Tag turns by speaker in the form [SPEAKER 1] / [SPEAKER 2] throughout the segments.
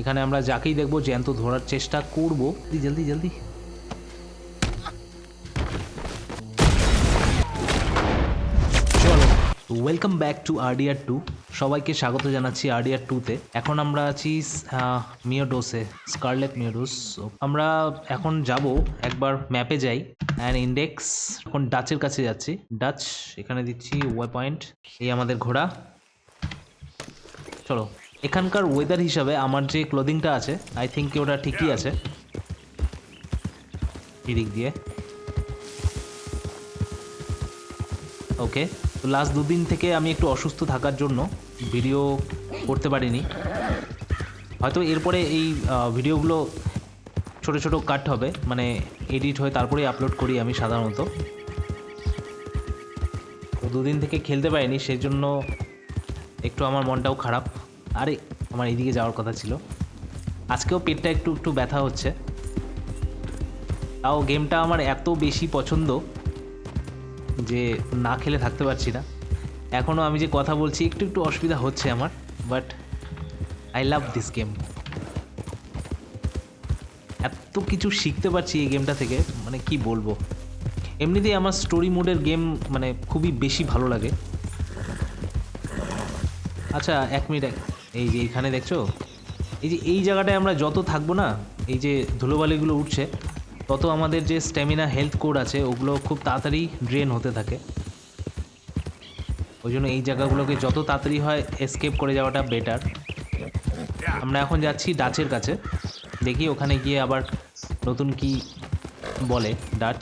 [SPEAKER 1] এখানে আমরা যাকেই দেখব, জ্যান্ত ধরার চেষ্টা করব। জলদি জলদি চলো welcome back to RDR two সবাইকে স্বাগত জানাচ্ছি আরডিআর টুতে এখন আমরা আছি মিওডোসে স্কারলেট মিওডোস আমরা এখন যাব, একবার ম্যাপে যাই। অ্যান্ড ইন্ডেক্স এখন ডাচের কাছে যাচ্ছি। ডাচ এখানে দিচ্ছি ওয়ে পয়েন্ট এই আমাদের ঘোড়া। চলো এখানকার ওয়েদার হিসাবে আমার যে ক্লোদিংটা আছে আই থিঙ্ক ওটা ঠিকই আছে। এদিক দিয়ে। ওকে তো লাস্ট দুদিন থেকে আমি একটু অসুস্থ থাকার জন্য ভিডিও করতে পারিনি। হয়তো এরপরে এই ভিডিওগুলো ছোট ছোট কাট হবে মানে এডিট হয়ে তারপরেই আপলোড করি আমি সাধারণত। দুদিন থেকে খেলতে পারিনি সেই জন্য একটু আমার মনটাও খারাপ। আরে, আমার এইদিকে যাওয়ার কথা ছিল। আজকেও পেটটা একটু একটু ব্যথা হচ্ছে। তাও গেমটা আমার এত বেশি পছন্দ যে না খেলে থাকতে পারছি না। এখনও আমি যে কথা বলছি, একটু একটু অসুবিধা হচ্ছে আমার but I love this game এত কিছু শিখতে পারছি এই গেমটা থেকে মানে কি বলব? এমনিতেই আমার স্টোরি মোডের গেম মানে খুবই বেশি ভালো লাগে। আচ্ছা এক মিনিট এই যে এইখানে দেখছ? এই যে এই জায়গাটায় আমরা যত থাকব না, এই যে ধুলোবালিগুলো উঠছে, তত আমাদের যে স্ট্যামিনা হেলথ কোড আছে, ওগুলো খুব তাড়াতাড়ি ড্রেন হতে থাকে। ওই জন্য এই জায়গাগুলোকে যত তাড়াতাড়ি হয় এসকেপ করে যাওয়াটা বেটার আমরা এখন যাচ্ছি ডাচের কাছে। দেখি ওখানে গিয়ে আবার নতুন কি বলে ডাচ।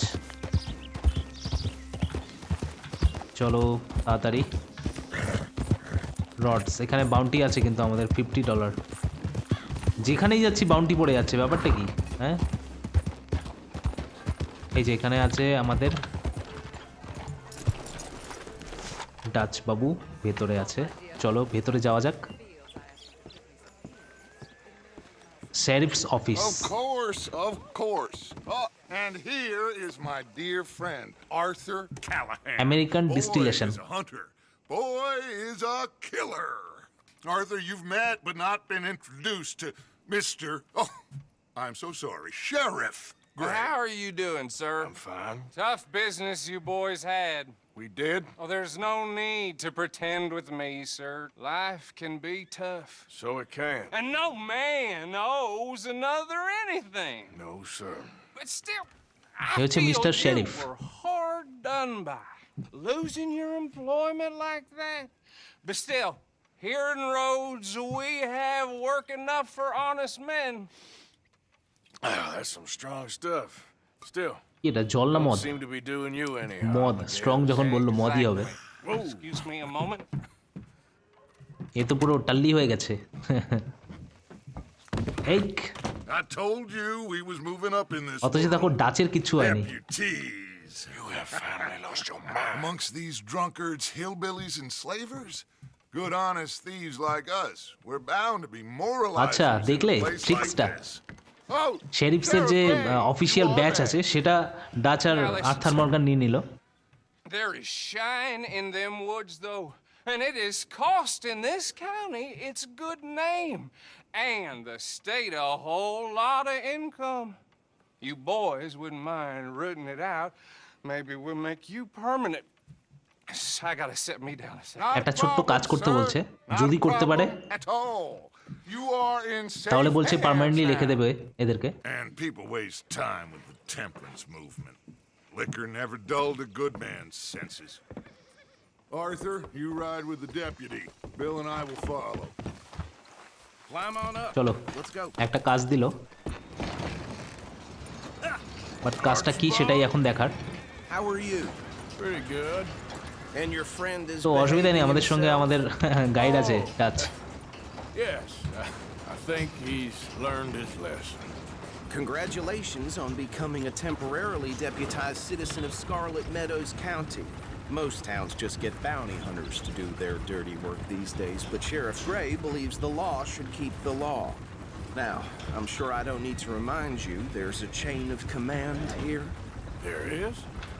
[SPEAKER 1] চলো, তাড়াতাড়ি। রডস। এখানে বাউন্টি আছে কিন্তু আমাদের ফিফটি ডলার যেখানেই যাচ্ছি বাউন্টি পড়ে যাচ্ছে। ব্যাপারটা কি? হ্যাঁ? এই যে এখানে আছে আমাদের ডাচ বাবু। ভেতরে আছে। চলো ভেতরে যাওয়া যাক। Sheriff's office
[SPEAKER 2] Of course, of course. Oh, and here is my dear friend, Arthur Callahan.
[SPEAKER 1] American
[SPEAKER 2] Boy
[SPEAKER 1] distillation.
[SPEAKER 2] is a hunter. boy is a killer. Arthur, you've met but not been introduced to Mr. Oh, I'm so sorry, Sheriff Gray.
[SPEAKER 3] How are you doing, sir?
[SPEAKER 2] I'm fine.
[SPEAKER 3] Tough business you boys had.
[SPEAKER 2] We did?
[SPEAKER 3] Oh, there's no need to pretend with me, sir. Life can be tough.
[SPEAKER 2] So it can.
[SPEAKER 3] And no man owes another anything.
[SPEAKER 2] No, sir.
[SPEAKER 3] But still, I feel
[SPEAKER 1] Mr.
[SPEAKER 3] you
[SPEAKER 1] Sheriff.
[SPEAKER 3] were hard done by. Losing your employment like that. But still, here in Rhodes, we have work enough for honest men.
[SPEAKER 2] Ah, that's some strong stuff. Still,
[SPEAKER 1] এটা জল না মদ
[SPEAKER 2] seem to be doing you any
[SPEAKER 1] মদ strong যখন বলল মদই হবে.
[SPEAKER 3] Excuse me a moment.
[SPEAKER 1] এ তো পুরো টাল্লি হয়ে গেছে এই
[SPEAKER 2] I told you we was moving up in this.
[SPEAKER 1] অথচ দেখো ডাচের কিচ্ছু হয়নি
[SPEAKER 2] Deputies. You have finally lost your mind. Amongst these drunkards, hillbillies, and slavers? Good honest thieves like us. We're bound to be moralized.
[SPEAKER 1] আচ্ছা, দেখলে? ট্রিক্সটা।
[SPEAKER 2] Oh,
[SPEAKER 1] শেরিফসের যে official batch আছে সেটা Dutch আর Arthur Morgan নিয়ে নিল
[SPEAKER 3] There is shine in them woods, though, and it is costing this county its good name and the state a whole lot of income. You boys wouldn't mind rooting it out. Maybe we'll make you permanent. I gotta set me down a second.
[SPEAKER 1] একটা ছোট্ট কাজ করতে বলছে যদি করতে পারে তাহলে বলছে পার্মানেন্টলি লিখে দেবে এদেরকে
[SPEAKER 2] And people waste time with the temperance movement. Liquor never dulled a good man's senses. Arthur, you ride with the deputy. Bill and I will follow. Climb on up.
[SPEAKER 1] চলো একটা কাজ দিল বাট কাজটা কি সেটাই এখন দেখার
[SPEAKER 4] How are you?
[SPEAKER 2] Pretty good.
[SPEAKER 4] And your friend is.
[SPEAKER 1] তো অসুবিধা নেই
[SPEAKER 4] behaving
[SPEAKER 1] আমাদের সঙ্গে
[SPEAKER 4] himself?
[SPEAKER 1] আমাদের গাইড আছে Dutch
[SPEAKER 5] Yes, I, I think he's learned his lesson.
[SPEAKER 4] Congratulations on becoming a temporarily deputized citizen of Scarlet Meadows County. Most towns just get bounty hunters to do their dirty work these days, but Sheriff Gray believes the law should keep the law. Now, I'm sure I don't need to remind you there's a chain of command here.
[SPEAKER 5] There is?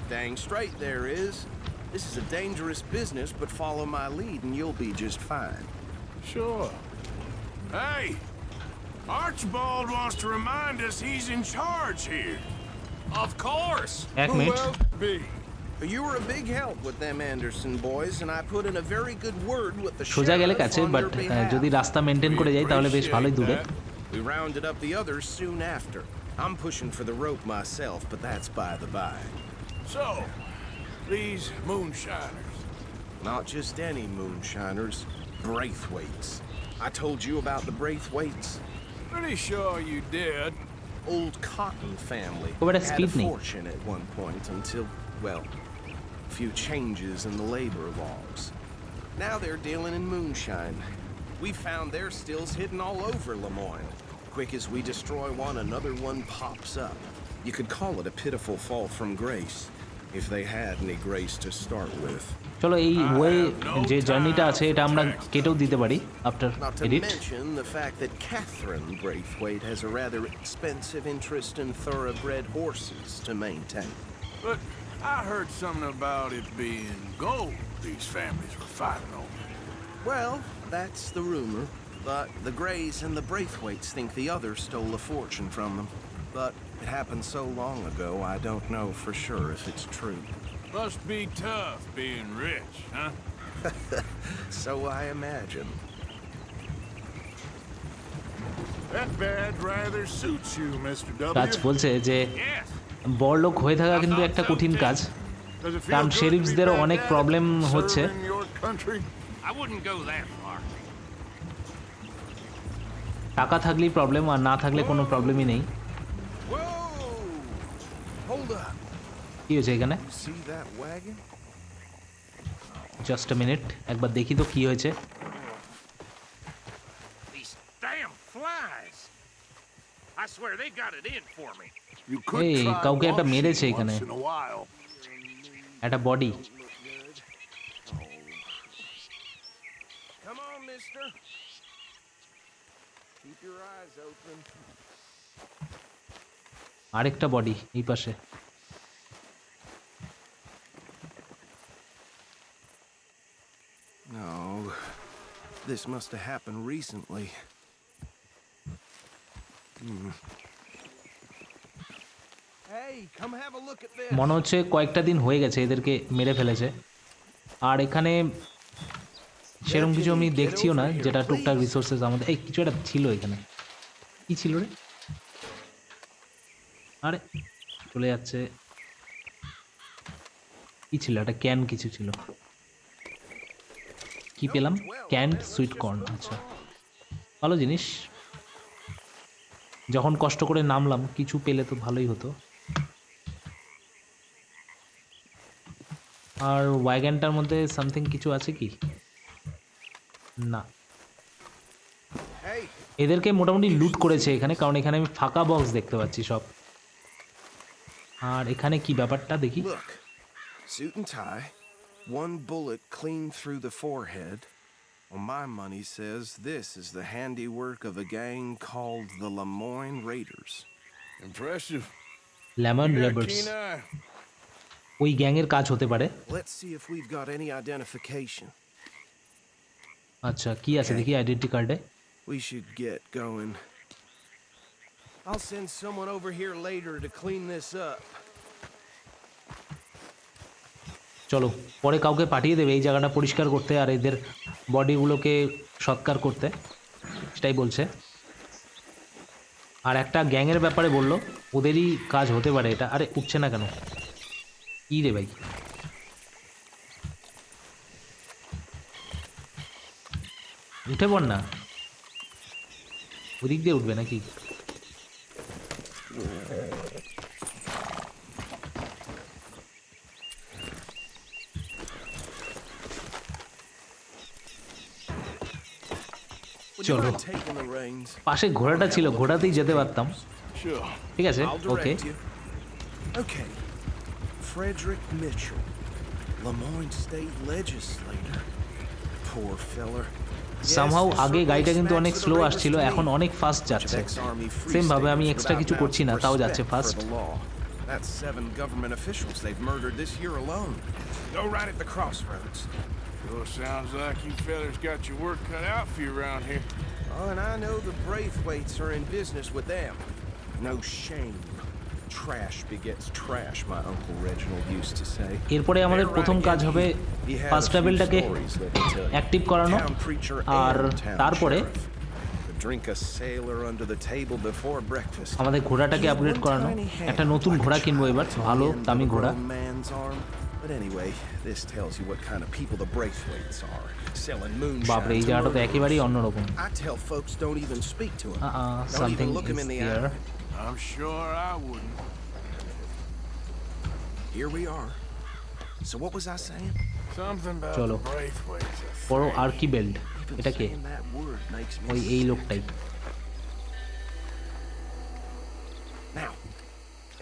[SPEAKER 4] Dang straight there is. This is a dangerous business, but follow my lead and you'll be just fine.
[SPEAKER 5] Sure. Hey, Archibald wants to remind us he's in charge here.
[SPEAKER 3] Of course.
[SPEAKER 1] এক
[SPEAKER 2] Who
[SPEAKER 1] minute
[SPEAKER 2] else be?
[SPEAKER 4] You were a big help with them Anderson boys, and I put in a very good word with the
[SPEAKER 1] সোজা গেলে
[SPEAKER 4] sheriff
[SPEAKER 1] কাছে
[SPEAKER 4] on
[SPEAKER 1] but
[SPEAKER 4] their behalf.
[SPEAKER 1] যদি রাস্তা maintain করে যাই তাহলে বেশ ভালোই দূরে
[SPEAKER 5] Appreciate
[SPEAKER 4] we rounded up the others soon after. I'm pushing for the rope myself, but that's by the by.
[SPEAKER 5] So, these moonshiners.
[SPEAKER 4] Not just any moonshiners, Braithwaites. I told you about the Braithwaites.
[SPEAKER 5] Pretty sure you did.
[SPEAKER 4] Old Cotton family
[SPEAKER 1] but a
[SPEAKER 4] had
[SPEAKER 1] speed
[SPEAKER 4] a
[SPEAKER 1] name.
[SPEAKER 4] fortune at one point until, well, a few changes in the labor laws. Now they're dealing in moonshine. We found their stills hidden all over Lemoyne. Quick as we destroy one, another one pops up. You could call it a pitiful fall from grace, if they had any grace to start with.
[SPEAKER 1] চলো এই way যে জার্নিটা আছে এটা আমরা কেটেও দিতে পারি after
[SPEAKER 4] Not to
[SPEAKER 1] edit
[SPEAKER 4] mention the fact that Catherine Braithwaite has a rather expensive interest in thoroughbred horses to maintain.
[SPEAKER 5] But I heard something about it being gold these families were fighting over.
[SPEAKER 4] Well, that's the rumor. But the Greys and the Braithwaites think the others stole a fortune from them. But it happened so long ago, I don't know for sure if it's true.
[SPEAKER 5] Must be tough being rich, huh?
[SPEAKER 4] So I imagine.
[SPEAKER 2] That bad rather suits you, Mr. W.
[SPEAKER 1] কাজ বলছে যে. বড়লোক হয়ে থাকা কিন্তু একটা কঠিন কাজ কারণ
[SPEAKER 2] back
[SPEAKER 1] অনেক problem হচ্ছে। টাকা থাকলেই প্রবলেম আর না থাকলে কোনো প্রবলেমই নেই। কি হয়েছে এখানে? জাস্ট মিনিট একবার দেখি তো কি হয়েছে। কাউকে একটা মেরেছে এখানে। একটা
[SPEAKER 4] body mister. Keep your eyes open.
[SPEAKER 1] আরেকটা বডি এই পাশে
[SPEAKER 4] No. This must have happened recently. Hmm. Hey, come have a look at this.
[SPEAKER 1] মনে হচ্ছে কয়েকটা দিন হয়ে গেছে এদেরকে মেরে ফেলেছে আর এখানে সেরকম কিছু আমি দেখছিও না যেটা টুকটাক রিসোর্সেস আমাদের এই কিছু একটা ছিল এখানে। কি ছিল রে? আরে চলে যাচ্ছে। কি ছিল? একটা ক্যান কিছু ছিল। কি পেলাম? ক্যান্ড সুইট কর্ন আচ্ছা। ভালো জিনিস। যখন কষ্ট করে নামলাম কিছু পেলে তো ভালোই হতো। আর ওয়াগ্যানটার মধ্যে সামথিং কিছু আছে কি? না এদেরকে মোটামুটি লুট করেছে এখানে কারণ এখানে আমি ফাঁকা বক্স দেখতে পাচ্ছি সব আর এখানে কি ব্যাপারটা দেখি
[SPEAKER 4] look. Suit and tie. One bullet clean through the forehead. Well, my money says this is the handiwork of a gang called the Lemoyne Raiders.
[SPEAKER 5] Impressive. keen eye.
[SPEAKER 1] ওই গ্যাংয়ের কাজ হতে পারে
[SPEAKER 4] Let's see if we've got any identification.
[SPEAKER 1] আচ্ছা কি আছে? দেখি identity কার্ডে
[SPEAKER 4] We should get going. I'll send someone over here later to clean this up.
[SPEAKER 1] চলো পরে কাউকে পাঠিয়ে দেবে এই জায়গাটা পরিষ্কার করতে আর এদের বডিগুলোকে সৎকার করতে। সেটাই বলছে। আর একটা গ্যাংয়ের ব্যাপারে বলল ওদেরই কাজ হতে পারে এটা। আরে উঠছে না কেন? কি রে ভাই? উঠে পড় না। ওদিক দিয়ে উঠবে নাকি? চলো। পাশে ঘোড়াটা ছিল ঘোড়াতেই যেতে পারতাম। ঠিক আছে
[SPEAKER 4] okay okay Frederick Mitchell Lemon state legislator poor feller
[SPEAKER 1] somehow আগে গাড়িটা কিন্তু অনেক স্লো আসছিল এখন অনেক ফাস্ট যাচ্ছে সেম ভাবে আমি এক্সট্রা কিছু করছি না তাও যাচ্ছে fast
[SPEAKER 4] That's seven government officials they've murdered this year alone. Go right at the crossroads.
[SPEAKER 5] Sure sounds like you fellas got your work cut out for you around here.
[SPEAKER 4] Oh, and I know the Braithwaites are in business with them. No shame. Trash begets trash, my Uncle Reginald used to say.
[SPEAKER 1] এরপরে আমাদের প্রথম কাজ হবে first লেভেলটাকে. Active করানো আর তারপরে
[SPEAKER 4] drink a sailor under the table before breakfast.
[SPEAKER 1] আমাদের ঘোড়াটাকে upgrade করানো একটা নতুন ঘোড়া কিনবো এবার ভালো দামি ঘোড়া বাপরে এই
[SPEAKER 4] to
[SPEAKER 1] জায়গাটা তো. একেবারেই অন্যরকম
[SPEAKER 4] I tell folks don't even speak to him.
[SPEAKER 1] Uh-uh,
[SPEAKER 4] don't
[SPEAKER 1] something
[SPEAKER 4] even look him
[SPEAKER 1] is
[SPEAKER 4] in the
[SPEAKER 1] here.
[SPEAKER 4] eye.
[SPEAKER 5] I'm sure I wouldn't.
[SPEAKER 4] Here we are. So what was I saying?
[SPEAKER 5] Something about
[SPEAKER 1] চলো।
[SPEAKER 5] the Braithwaites. a
[SPEAKER 1] বড়
[SPEAKER 5] thing.
[SPEAKER 1] আর্কিবেল্ড
[SPEAKER 4] Even
[SPEAKER 1] এটা কে
[SPEAKER 4] saying that word makes me
[SPEAKER 1] ওই এই
[SPEAKER 4] sick.
[SPEAKER 1] লোকটাই
[SPEAKER 4] Now,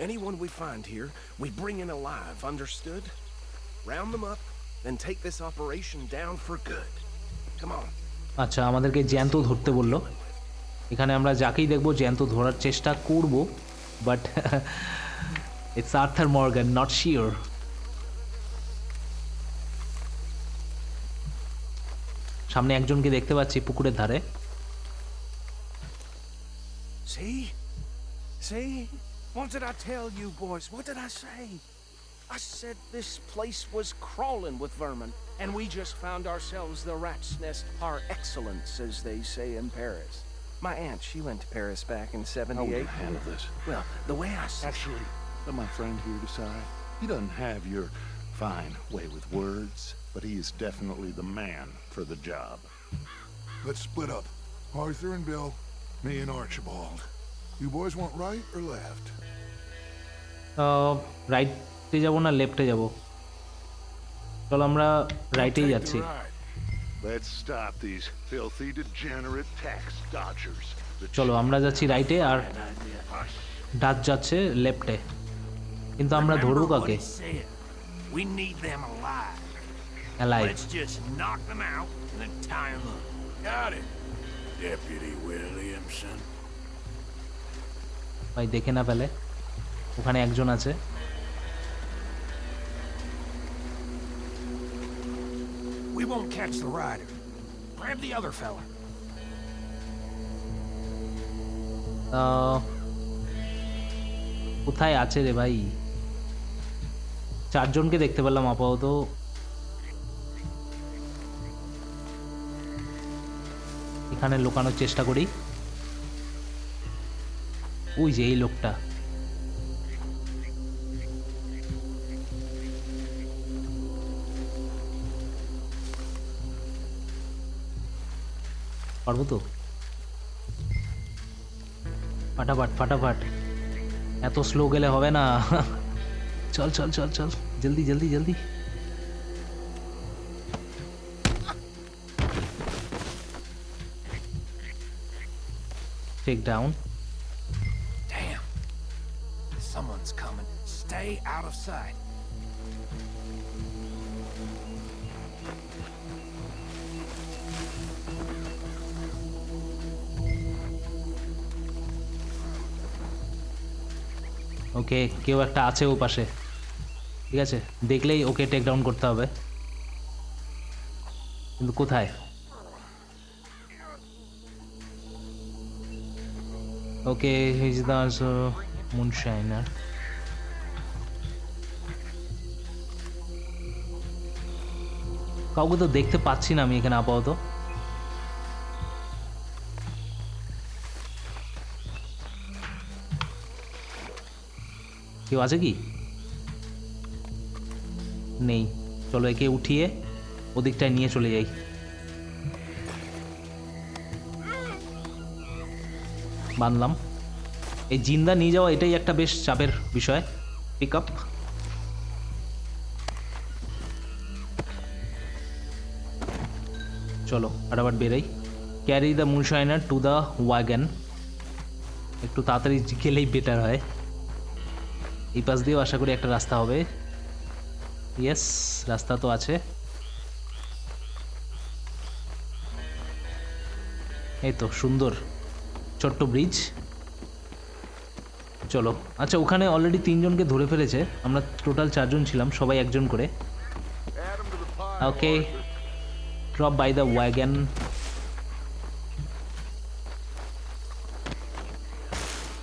[SPEAKER 4] anyone we find here, we bring in alive, understood? Round them up, then take this operation down for good. Come on.
[SPEAKER 1] আচ্ছা আমাদেরকে জ্যান্ত ধরতে বললো এখানে আমরা যাকেই দেখব জ্যান্ত ধরার চেষ্টা করব but it's Arthur Morgan not sure সামনে একজনকে দেখতে পাচ্ছি পুকুরের ধারে
[SPEAKER 4] See? See? What did I tell you, boys? What did I say? I said this place was crawling with vermin, and we just found ourselves the rat's nest par excellence, as they say in Paris. My aunt, she went to Paris back in 78.
[SPEAKER 6] How will you handle this?
[SPEAKER 4] Well, the way I see
[SPEAKER 6] Actually, let my friend here decide. He doesn't have your fine way with words, but he is definitely the man for the job.
[SPEAKER 2] Let's split up. Arthur and Bill, me and Archibald. You boys want right or left?
[SPEAKER 1] রাইটে যাব না লেফটে যাব চলো আমরা রাইটেই
[SPEAKER 5] Take the
[SPEAKER 1] যাচ্ছি
[SPEAKER 5] ride.
[SPEAKER 6] Let's stop these filthy, degenerate tax dodgers.
[SPEAKER 1] চলো আমরা যাচ্ছি রাইটে আর ডাচ যাচ্ছে লেফটে কিন্তু আমরা ধরবো কাকে
[SPEAKER 7] he said. We need them alive.
[SPEAKER 1] Alive
[SPEAKER 7] Let's just knock them out and then tie them up.
[SPEAKER 5] Got it. Deputy Williamson.
[SPEAKER 1] ভাই দেখে না ফেলে ওখানে একজন আছে
[SPEAKER 7] We won't catch the rider. Grab the other fella.
[SPEAKER 1] আহ, কোথায় আছে রে ভাই চারজনকে দেখতে পেলাম আপাতত এখানে লুকানোর চেষ্টা করি ওই যে এই লোকটা পারব তো ফাটাফাট ফাটাফাট এত স্লো গেলে হবে না চল চল চল চল জলদি জলদি জলদি take down
[SPEAKER 7] Damn. Someone's coming. Stay out of sight.
[SPEAKER 1] Okay, কেউ একটা আছে ও পাশে। ঠিক আছে? দেখলেই ওকে টেক ডাউন করতে হবে। কিন্তু কোথায়? Okay his the moonshiner. কাউকে তো দেখতে পাচ্ছি না আমি এখানে আপাতত। কেউ আছে কি? নেই। চলো একে উঠিয়ে ওদিকটায় নিয়ে চলে যাই। বানলাম। এই জিন্দা নিয়ে যাওয়া এটাই একটা বেশ চাপের বিষয়। পিক আপ চলো আবার বেরাই। Carry the moonshiner to the wagon একটু তাড়াতাড়ি গেলেই বেটার হয়। এই পাশ দিয়েও আশা করি একটা রাস্তা হবে। ইয়েস রাস্তা তো আছে। এই তো, সুন্দর। ছোট্ট ব্রিজ চলো। আচ্ছা ওখানে অলরেডি তিনজনকে ধরে ফেলেছে। আমরা টোটাল চারজন ছিলাম, সবাই একজন করে.
[SPEAKER 2] Okay drop by the
[SPEAKER 1] wagon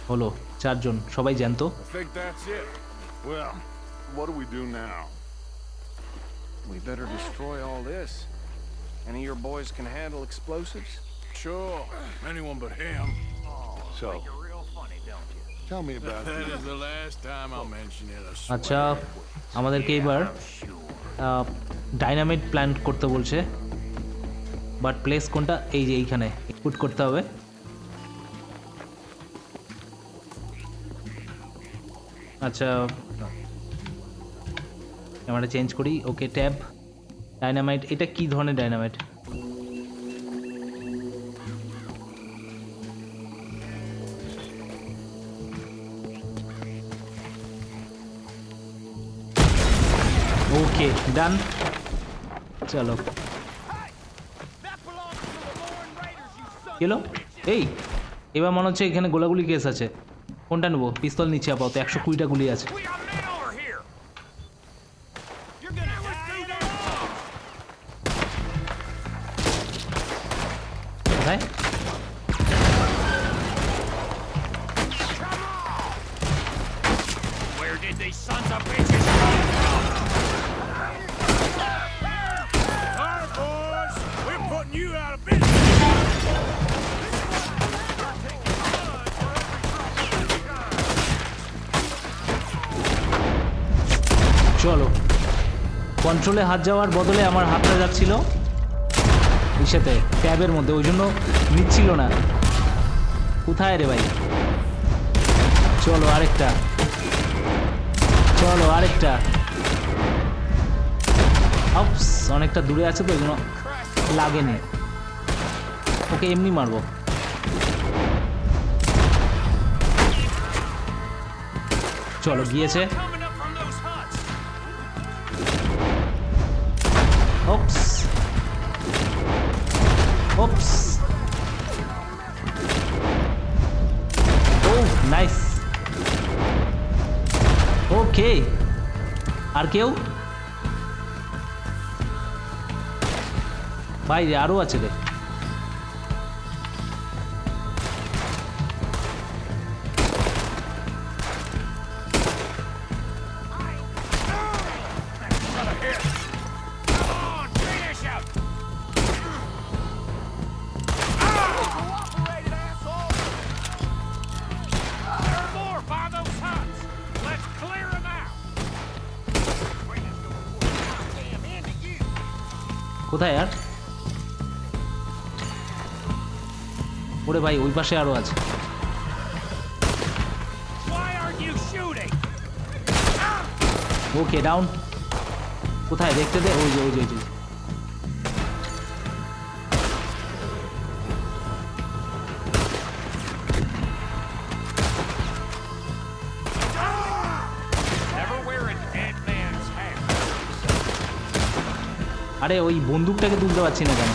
[SPEAKER 1] হলো। চারজন সবাই জ্যান্ত
[SPEAKER 2] what do we do now?
[SPEAKER 4] We better destroy all this. Any of your boys can handle explosives?
[SPEAKER 5] Sure, anyone but him.
[SPEAKER 2] So, tell me about
[SPEAKER 5] That is the last time I'll mention it. I swear.
[SPEAKER 1] আচ্ছা আমাদেরকে এবার ডাইনামিট plan করতে বলছে but place কোনটা এই যে এইখানে put করতে হবে আচ্ছা। ক্যামেরা চেঞ্জ করি ওকে ট্যাব ডাইনামাইট এটা কি ধরনের ডাইনামাইট ওকে ডান চলো। গেলো এই এবার মনে হচ্ছে এখানে গোলাগুলি কেস আছে। কোনটা নেব পিস্তল নিচে আপাতত একশো কুড়িটা গুলি আছে. কোথায়
[SPEAKER 3] Where did these sons of bitches come
[SPEAKER 1] কন্ট্রোলে হাত যাওয়ার বদলে আমার হাতটা যাচ্ছিল। ইসেতে ট্যাবের মধ্যে, ওই জন্য নিচ্ছিল না। কোথায় রে ভাই? চলো আরেকটা। চলো আরেকটা। অনেকটা দূরে আছে তো ওই জন্য লাগেনি। ওকে, এমনি মারবো। চলো, গিয়েছে। Oops. Oops. Oh, nice. Okay. আর কেউ বাইরে আরও আছে রে কোথায় আর? ওরে ভাই ওই পাশে আরও আছে? ওকে ডাউন কোথায়? দেখতে দে। ওই যে ওই যে ওই যে। আরে ওই বন্দুকটাকে তুলতে পারছি না কেন?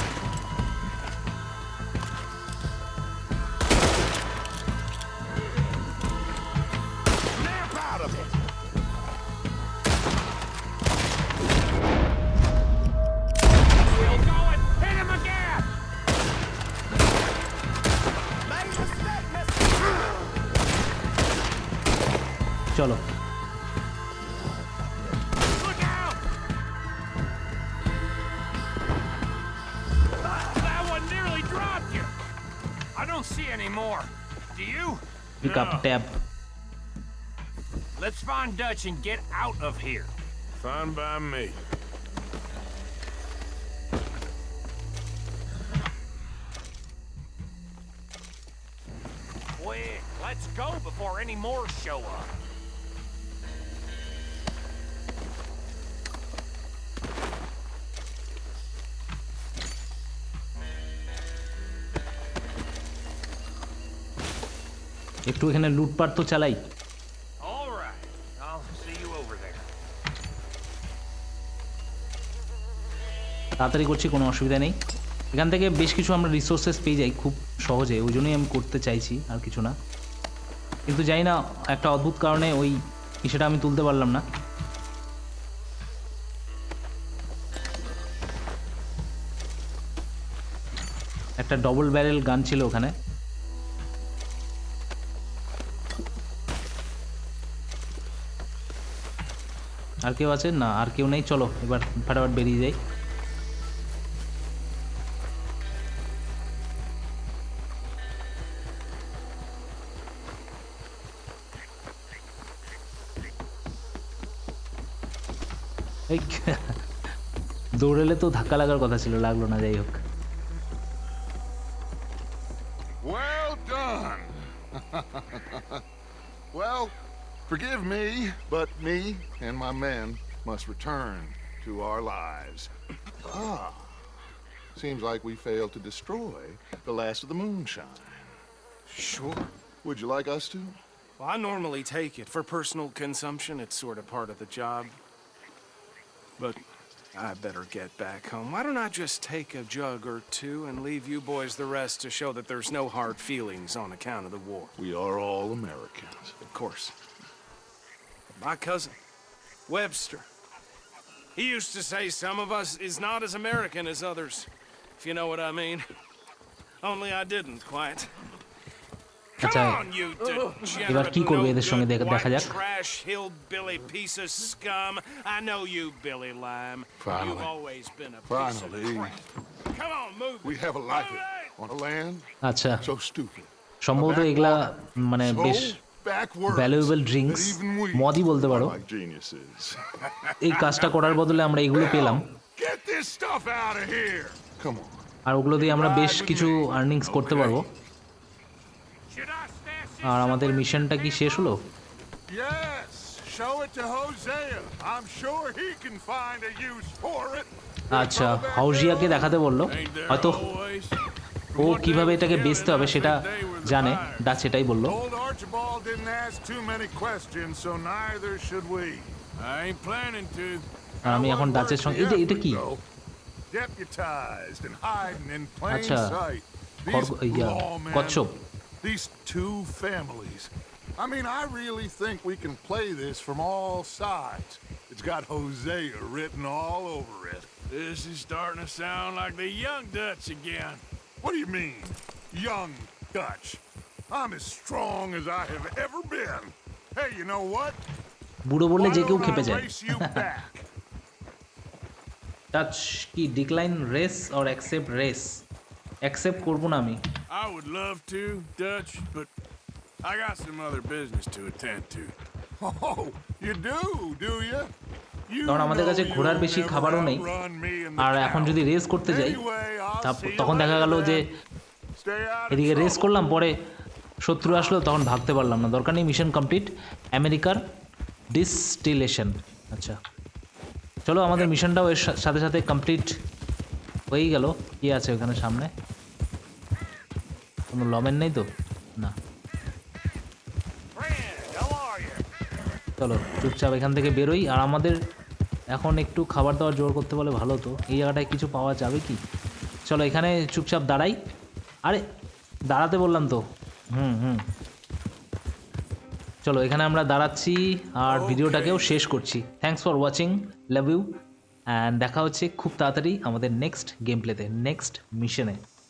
[SPEAKER 3] Let's find Dutch and get out of here.
[SPEAKER 5] Fine by me.
[SPEAKER 3] Quick, let's go before any more show up.
[SPEAKER 1] একটু এখানে লুটপাট তো চালাই. তাড়াতাড়ি করছি কোনো অসুবিধা নেই। এখান থেকে বেশ কিছু আমরা রিসোর্সেস পেয়ে যাই খুব সহজে ওই জন্যই আমি করতে চাইছি আর কিছু না। কিন্তু জানি না একটা অদ্ভুত কারণে ওই সেটা আমি তুলতে পারলাম না। একটা ডবল ব্যারেল গান ছিল ওখানে। আর কেউ আছে? না, আর কেউ নেই। চলো, এবার ফাটাফাট বেরিয়ে যাই। দৌড়েলে তো ধাক্কা লাগার কথা ছিল, লাগল না, যাই হোক।
[SPEAKER 6] Me and my men must return to our lives. Ah, seems like we failed to destroy the last of the moonshine.
[SPEAKER 4] Sure.
[SPEAKER 6] Would you like us to?
[SPEAKER 4] Well, I normally take it for personal consumption. It's sort of part of the job. But I better get back home. Why don't I just take a jug or two and leave you boys the rest to show that there's no hard feelings on account of the war?
[SPEAKER 6] We are all Americans.
[SPEAKER 4] Of course. My cousin, Webster. He used to say some of us is not as American as others, if you know what I mean. Only I didn't quite. Come
[SPEAKER 1] আচ্ছা
[SPEAKER 4] on, you degenerate,
[SPEAKER 1] এবার কি করবে এদের সঙ্গে দেখা-
[SPEAKER 4] no-good
[SPEAKER 1] দেখা যাক।
[SPEAKER 4] white trash hillbilly piece of scum. I know you, Billy Lamb.
[SPEAKER 6] Finally.
[SPEAKER 4] You've always been a piece
[SPEAKER 6] Finally.
[SPEAKER 4] of crap. Come on, move.
[SPEAKER 6] We
[SPEAKER 4] it.
[SPEAKER 6] have a life
[SPEAKER 4] Move it.
[SPEAKER 6] on a land
[SPEAKER 1] আচ্ছা
[SPEAKER 6] so stupid.
[SPEAKER 1] সম্ভবত এগুলা মানে বেশ
[SPEAKER 6] Even we
[SPEAKER 1] মদই বলতে পারো। এই কাজটা করার বদলে আমরা এগুলো পেলাম. আর ওগুলো দিয়ে আমরা বেশ কিছু আর্নিংস করতে পারব আর আমাদের? মিশনটা কি শেষ হলো. আচ্ছা হাউজিয়াকে দেখাতে বলল হয়তো? ও কিভাবে এটাকে বেচতে হবে সেটা জানে ডাচ এটাই বললো
[SPEAKER 2] Old Archibald didn't ask too many questions, so neither should we.
[SPEAKER 5] I ain't planning to.
[SPEAKER 1] আর আমি এখন ডাচের সঙ্গে এটা এটা কি
[SPEAKER 2] Deputized and hiding in plain
[SPEAKER 1] আচ্ছা,
[SPEAKER 2] sight.
[SPEAKER 1] Khadga-
[SPEAKER 2] These
[SPEAKER 1] yeah,
[SPEAKER 2] lawmen,
[SPEAKER 1] কচ্ছপ
[SPEAKER 2] these two families. I mean, I really think we can play this from all sides. It's got Hosea written all over it.
[SPEAKER 5] This is starting to sound like the young Dutch again.
[SPEAKER 2] What do you mean, young Dutch? I'm as strong as I have ever been. Hey, you know what?
[SPEAKER 1] বুড়ো বললে
[SPEAKER 2] Why
[SPEAKER 1] যে কেউ
[SPEAKER 2] don't
[SPEAKER 1] খেপে
[SPEAKER 2] I
[SPEAKER 1] যায়
[SPEAKER 2] race you back?
[SPEAKER 1] Touch কি decline race or accept race accept করবো না আমি
[SPEAKER 5] I would love to, Dutch, but I got some other business to attend to.
[SPEAKER 2] Oh, you do, do you?
[SPEAKER 1] কারণ আমাদের কাছে ঘোড়ার বেশি খাবারও নেই। আর এখন যদি রেস করতে যাই তখন দেখা গেল যে এদিকে রেস করলাম, পরে শত্রু আসলো, তখন ভাগতে পারলাম না। দরকার নেই মিশন কমপ্লিট আমেরিকার ডিসটিলেশন আচ্ছা চলো আমাদের মিশনটাও এর সাথে সাথে কমপ্লিট হয়েই গেল। কি আছে ওখানে সামনে? কোনো লমেন নেই তো? না? চলো, চুপচাপ এখান থেকে বেরোই। আর আমাদের এখন একটু খাবার দাবার জোগাড় করতে বলে ভালো তো এই জায়গাটায় কিছু পাওয়া যাবে কি? চলো এখানে চুপচাপ দাঁড়াই। আরে দাঁড়াতে বললাম তো। হুম হুম। চলো এখানে আমরা দাঁড়াচ্ছি আর ভিডিওটাকেও শেষ করছি। Thanks for watching love you and দেখা হচ্ছে খুব তাড়াতাড়ি আমাদের নেক্সট গেম প্লেতে নেক্সট মিশনে